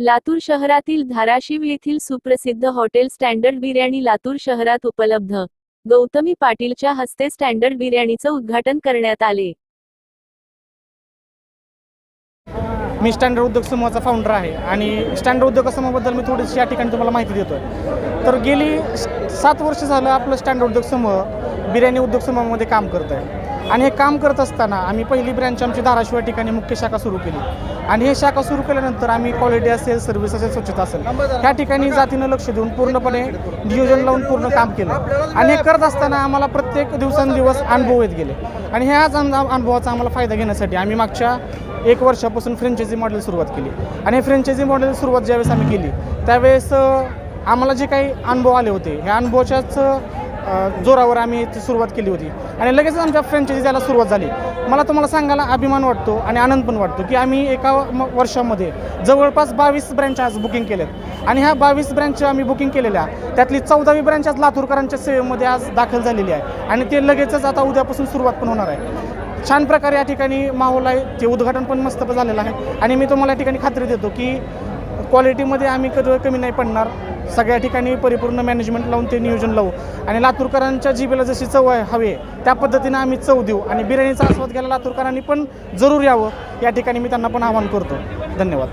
लातूर शहरातील धाराशिव येथील सुप्रसिद्ध हॉटेल स्टँडर्ड बिर्याणी लातूर शहरात उपलब्ध. गौतमी पाटीलच्या हस्ते स्टँडर्ड बिर्याणीचं उद्घाटन करण्यात आले. मी स्टँडर्ड उद्योग समूहाचा फाउंडर आहे आणि स्टँडर्ड उद्योग समूहाबद्दल मी थोडीशी या ठिकाणी तुम्हाला माहिती देतो तर गेली सात वर्ष झालं आपलं स्टँडर्ड उद्योग समूह बिर्याणी उद्योग समूहामध्ये काम करत आहे. आणि हे काम करत असताना आम्ही पहिली ब्रँच आमची धाराशिव या ठिकाणी मुख्य शाखा सुरू केली. आणि हे शाखा सुरू केल्यानंतर आम्ही क्वालिटी असेल सर्व्हिस असेल स्वच्छता असेल ह्या ठिकाणी जातीनं लक्ष देऊन पूर्णपणे नियोजन लावून पूर्ण काम केलं. आणि हे करत असताना आम्हाला प्रत्येक दिवसेंदिवस अनुभव येत गेले. आणि ह्याच अनुभवाचा आम्हाला फायदा घेण्यासाठी आम्ही मागच्या एक वर्षापासून फ्रँचायझी मॉडेल सुरुवात केली. आणि फ्रँचायझी मॉडेल सुरुवात ज्यावेळेस आम्ही केली त्यावेळेस आम्हाला जे काही अनुभव आले होते ह्या अनुभवाच्याच जोरावर आम्ही ती सुरुवात केली होती. आणि लगेचच आमच्या फ्रँचायझी द्यायला सुरुवात झाली. मला तुम्हाला सांगायला अभिमान वाटतो आणि आनंद पण वाटतो की आम्ही एका म- वर्षामध्ये जवळपास बावीस ब्रँच आज बुकिंग केलेत. आणि ह्या बावीस ब्रँच आम्ही बुकिंग केलेल्या त्यातली चौदावी ब्रँच आज लातूरकरांच्या सेवेमध्ये आज दाखल झालेली आहे. आणि ते लगेचच आता उद्यापासून सुरुवात पण होणार आहे. छान प्रकारे या ठिकाणी माहोल आहे. ते उद्घाटन पण मस्त झालेलं आहे. आणि मी तुम्हाला या ठिकाणी खात्री देतो की क्वालिटीमध्ये आम्ही कधी कमी नाही पडणार. सगळ्या ठिकाणी परिपूर्ण मॅनेजमेंट लावून ते नियोजन लावू. आणि लातूरकरांच्या जिभेला जशी चव आहे हवी आहे त्या पद्धतीनं आम्ही चव देऊ. आणि बिर्याणीचा आस्वाद घ्यायला लातूरकरांनी पण जरूर यावं. या ठिकाणी मी त्यांना पण आवाहन करतो. धन्यवाद.